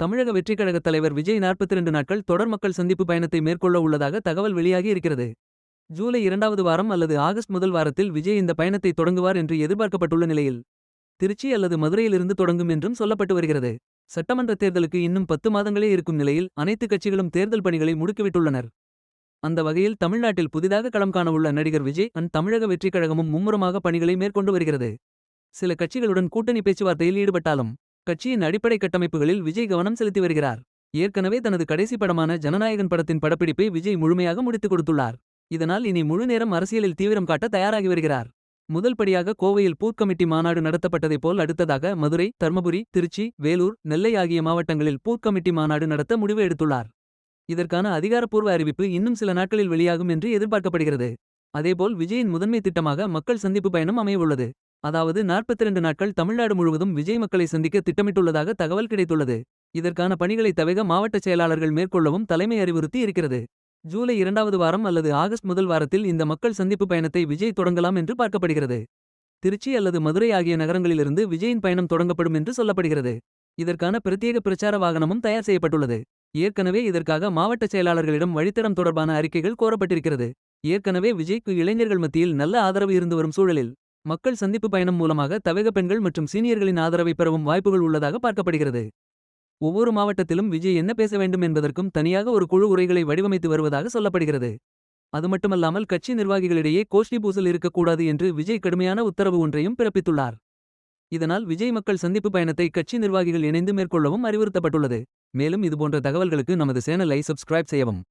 தமிழக வெற்றிக் கழகத் தலைவர் விஜய் 42 நாட்கள் தொடர் மக்கள் சந்திப்பு பயணத்தை மேற்கொள்ள உள்ளதாக தகவல் வெளியாகி இருக்கிறது. ஜூலை இரண்டாவது வாரம் அல்லது ஆகஸ்ட் முதல் வாரத்தில் விஜய் இந்த பயணத்தை தொடங்குவார் என்று எதிர்பார்க்கப்பட்டுள்ள நிலையில். திருச்சி அல்லது மதுரையிலிருந்து தொடங்கும் என்றும் சொல்லப்பட்டு வருகிறது. சட்டமன்ற தேர்தலுக்கு இன்னும் பத்து மாதங்களே இருக்கும் நிலையில் அனைத்து கட்சிகளும் தேர்தல் பணிகளை முடுக்கிவிட்டுள்ளனர். அந்த வகையில் தமிழ்நாட்டில் புதிதாக களம் காணவுள்ள நடிகர் விஜய் அன் தமிழக வெற்றிக் கழகமும் மும்முரமாக பணிகளை மேற்கொண்டு வருகிறது. சில கட்சிகளுடன் கூட்டணி பேச்சுவார்த்தையில் ஈடுபட்டாலும். கட்சியின் அடிப்படை கட்டமைப்புகளில் விஜய் கவனம் செலுத்தி வருகிறார். ஏற்கனவே தனது கடைசி படமான ஜனநாயகன் படத்தின் படப்பிடிப்பை விஜய் முழுமையாக முடித்துக் கொடுத்துள்ளார். இதனால் இனி முழு நேரம் அரசியலில் தீவிரம் காட்ட தயாராகி வருகிறார். முதல் படியாக கோவையில் பூர்க்கமிட்டி கமிட்டி மாநாடு நடத்தப்பட்டதைப் போல் அடுத்ததாக மதுரை தர்மபுரி திருச்சி வேலூர் நெல்லை ஆகிய மாவட்டங்களில் பூர்க்கமிட்டி கமிட்டி மாநாடு நடத்த முடிவு எடுத்துள்ளார். இதற்கான அதிகாரப்பூர்வ அறிவிப்பு இன்னும் சில நாட்களில் வெளியாகும் என்று எதிர்பார்க்கப்படுகிறது. அதேபோல் விஜயின் முதன்மை திட்டமாக மக்கள் சந்திப்பு பயணம் அமையவுள்ளது. அதாவது 42 நாட்கள் தமிழ்நாடு முழுவதும் விஜய் மக்களை சந்திக்க திட்டமிட்டுள்ளதாக தகவல் கிடைத்துள்ளது. இதற்கான பணிகளை தவிர மாவட்ட செயலாளர்கள் மேற்கொள்ளவும் தலைமை அறிவுறுத்தி இருக்கிறது. ஜூலை இரண்டாவது வாரம் அல்லது ஆகஸ்ட் முதல் வாரத்தில் இந்த மக்கள் சந்திப்பு பயணத்தை விஜய் தொடங்கலாம் என்று பார்க்கப்படுகிறது. திருச்சி அல்லது மதுரை ஆகிய நகரங்களிலிருந்து விஜயின் பயணம் தொடங்கப்படும் என்று சொல்லப்படுகிறது. இதற்கான பிரத்யேக பிரச்சார வாகனமும் தயார் செய்யப்பட்டுள்ளது. ஏற்கனவே இதற்காக மாவட்ட செயலாளர்களிடம் வழித்தடம் தொடர்பான அறிக்கைகள் கோரப்பட்டிருக்கிறது. ஏற்கனவே விஜய்க்கு இளைஞர்கள் மத்தியில் நல்ல ஆதரவு இருந்து வரும் சூழலில். மக்கள் சந்திப்பு பயணம் மூலமாக தவேக பெண்கள் மற்றும் சீனியர்களின் ஆதரவை பெறவும் வாய்ப்புகள் உள்ளதாக பார்க்கப்படுகிறது. ஒவ்வொரு மாவட்டத்திலும் விஜய் என்ன பேச வேண்டும் என்பதற்கும் தனியாக ஒரு குழு உரைகளை வடிவமைத்து வருவதாக சொல்லப்படுகிறது. அதுமட்டுமல்லாமல் கட்சி நிர்வாகிகளிடையே கோஷ்டி பூசல் இருக்கக்கூடாது என்று விஜய் கடுமையான உத்தரவு ஒன்றையும் பிறப்பித்துள்ளார். இதனால் விஜய் மக்கள் சந்திப்பு பயணத்தை கட்சி நிர்வாகிகள் இணைந்து மேற்கொள்ளவும் அறிவுறுத்தப்பட்டுள்ளது. மேலும் இதுபோன்ற தகவல்களுக்கு நமது சேனலை சப்ஸ்கிரைப் செய்யவும்.